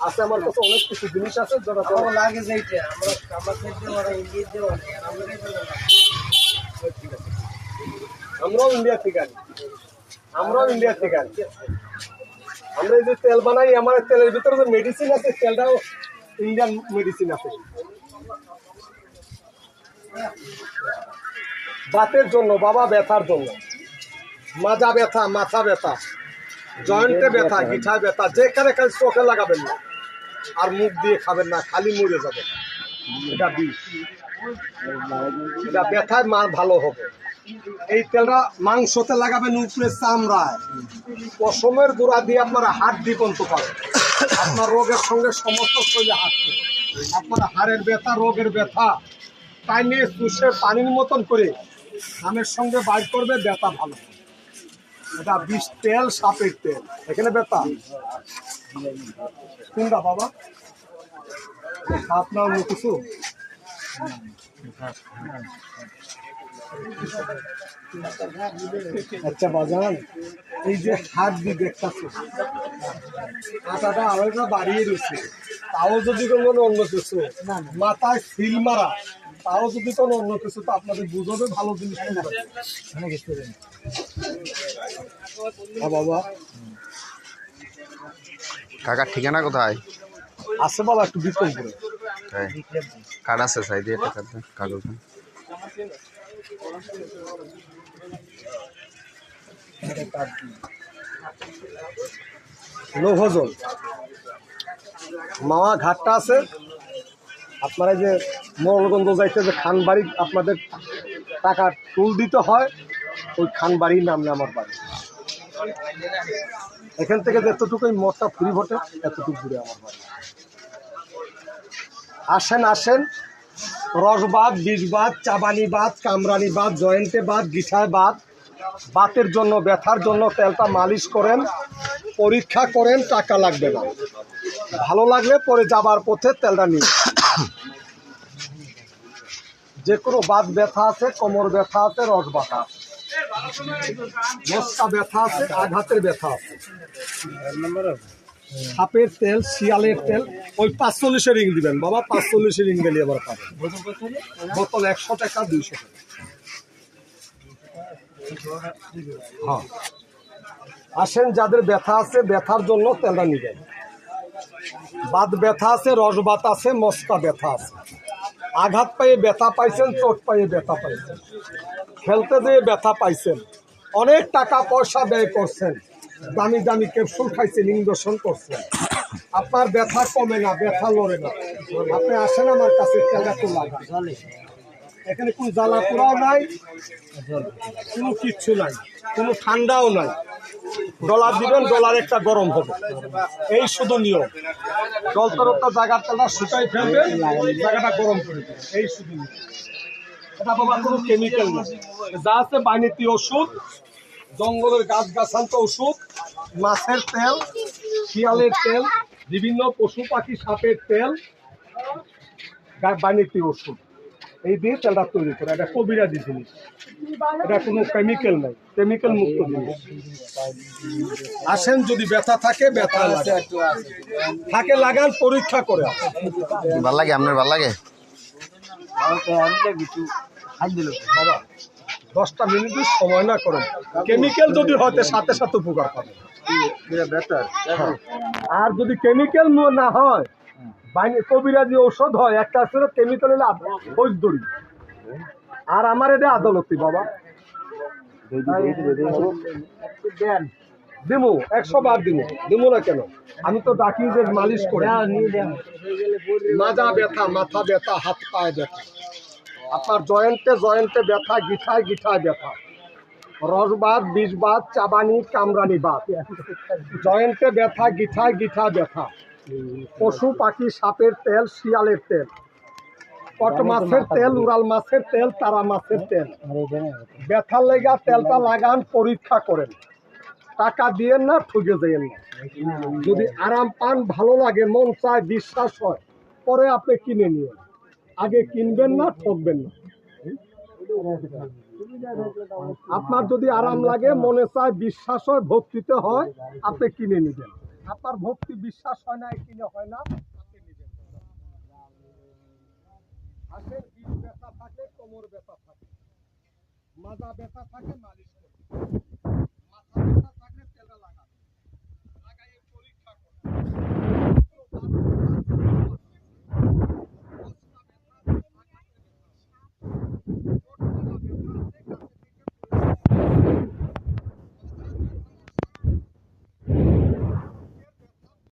আছে আমার কাছে অনেক কিছু জিনিস আছে যারা লাগে আমরা ক্ষেত্রে ওরা আর আমরা আমরাও ইন্ডিয়া থেকে আনি। আমরাও ইন্ডিয়া থেকে আনি আমরা যে তেল বানাই আমার তেলের ভিতরে যে মেডিসিন আছে তেলটাও ইন্ডিয়ান মেডিসিন আছে। বাতের জন্য বাবা ব্যথার জন্য। মাজা ব্যথা মাথা ব্যথা জয়েন্টে ব্যথা। গিঠায় ব্যথা যেখানে খালি চোখে লাগাবেন না। আর মুখ দিয়ে খাবেন না খালি মরে যাবে। এটা বিষ। এটা ব্যথায় মা ভালো হবে। এই তেলটা মাংসতে লাগাবেন উপরে চামড়ায়। পশমের গুঁড়া দিয়ে আপনারা হাত দিয়ে পর্যন্ত পাবেন আপনার রোগের সঙ্গে সমস্ত শরীরে হাঁটবে আপনার হাড়ের ব্যথা, রোগের ব্যথা তাই নিয়ে চুষে পানির মতন করে খামের সঙ্গে বাইর করবে, ব্যথা ভালো এটা বিষ তেল, সাপের তেল। এখানে ব্যথা? কোনটা বাবা? আপনার কিছু আচ্ছা বাজান, এই যে হাত দিয়ে দেখতেছো আটাটা আলাদা বাড়িয়ে দিচ্ছে তাও যদি কোনো অন্য কিছু, মাথায় সিল মারা, তাও যদি কোনো অন্য কিছু, তো আপনাদের বুঝবে ভালো জিনিস বাবা। কাকার ঠিকানা কোথায়? আছে বাবা একটু বিক্রম করে কার্ড আছে সাইড দিয়ে টাকার কাগজ। লৌহজল মামা ঘাটটা আছে। আপনারা যে মোরলগঞ্জ যাইতে যে খানবাড়ি আপনাদের টাকা টুল দিতে হয় ওই খানবাড়ির নামলে আমার বাড়ি। এখান থেকে যতটুকুই মদটা ফ্রি ভোটে এতটুকু ঘুরে আমার বাড়ি। আসেন আসেন। রসবাদ, বিষবাদ চাবানি বাদ কামরানি বাদ জয়েন্টে বাদ গিঠায় বাদ বাতের জন্য, ব্যথার জন্য তেলটা মালিশ করেন, পরীক্ষা করেন, টাকা লাগবে না। ভালো লাগলে পরে যাবার পথে তেলটা নিন। যে কোনো বাত ব্যথা আছে, কোমর ব্যথা আছে রস আছে। মস্কা ব্যথা আছে, আঘাতের ব্যথা আছে। সাপের তেল, শিয়ালের তেল, ওই পাঁচচল্লিশের রিং দিবেন। বাবা, পাঁচচল্লিশের রিং গেলে আবার পাবেন। বোতল একশো টাকা, দুইশো টাকা। হ্যাঁ। আসেন, যাদের ব্যথা আছে, ব্যথার জন্য তেলটা নিবেন বাত ব্যথা আছে রসবাত আছে, মস্কা ব্যথা আছে। আঘাত পাইয়ে ব্যথা পাইছেন, চোট পাইয়ে ব্যথা পাইছেন। খেলতে যেয়ে ব্যথা পাইছেন। অনেক টাকা পয়সা ব্যয় করছেন। দামি দামি ক্যাপসুল খাইছেন ইঞ্জেকশন করছেন আপনার ব্যথা কমে না, ব্যথা লড়ে না। আপনি আসেন আমার কাছে এখানে কোনো জ্বালা পোড়াও নাই, কোনো কিচ্ছু নাই, কোনো ঠান্ডাও নাই। ডলার দিবেন, ডলার একটা গরম হবে। এই শুধু নিয়ম। জল তরফটা জায়গার তেলটা শুকাই ফেলবেন জায়গাটা গরম করে এই শুধু নিয়ম। এটা বাবা কোনো কেমিক্যাল না যা আছে বাণিজ্য ওষুধ জঙ্গলের গাছ গাছান্ত ওষুধ মাছের তেল শিয়ালের তেল বিভিন্ন পশু পাখি সাপের তেল বাণিজ্যিক ওষুধ। এই দিয়ে তেলটা তৈরি করে এটা কবিরাজি জিনিস। এটা কোনো কেমিক্যাল নাই কেমিক্যাল মুক্ত জিনিস। আসেন যদি ব্যথা থাকে ব্যথা থাকে লাগান পরীক্ষা করে ভালো লাগে আপনার ভালো লাগে? কিছু হাত দিল বাবা। দশটা মিনিট সময় না করেন কেমিক্যাল যদি হতে সাথে সাথে উপকার পাবে। হ্যাঁ। আর যদি কেমিক্যাল না হয় বাইরে কবিরাজি ঔষধ হয়, একটা আসলে কেমিক্যাল হলে ফৌজদড়ি আর আমার এটা আদালতি, বাবা। দিমু, একশো বার দিমু। দিমু না কেন? আমি তো ডাকি যে মালিশ করে। মাজা ব্যথা, মাথা ব্যথা, হাত পায়ে ব্যথা। আপনার জয়েন্টে জয়েন্টে ব্যথা গিঠায় গিঠায় ব্যথা। রসবাদ বিষবাদ চাবানি কামরানি বাদ। জয়েন্টে ব্যথা গিঠায় গিঠা ব্যথা। পশু পাখি সাপের তেল শিয়ালের তেল। কট মাছের তেল উড়াল মাছের তেল তারা মাছের তেল। ব্যথার লেগা তেলটা লাগান পরীক্ষা করেন। টাকা দিয়েন না ঠকে যাইয়েন না। যদি আরাম পান ভালো লাগে মন চায় বিশ্বাস হয় পরে আপনি কিনে নিন আগে কিনবেন না, ঠকবেন না। আপনার যদি আরাম লাগে, মনে চায়, বিশ্বাস হয়, ভক্তিতে হয়, আপনি কিনে নেবেন। আপনার ভক্তি বিশ্বাস হয় না, কিনে হয় না, আপনি নেবেন। ব্যথা থাকে, কোমর ব্যথা থাকে। মাজা ব্যথা থাকে, মালিশ করবে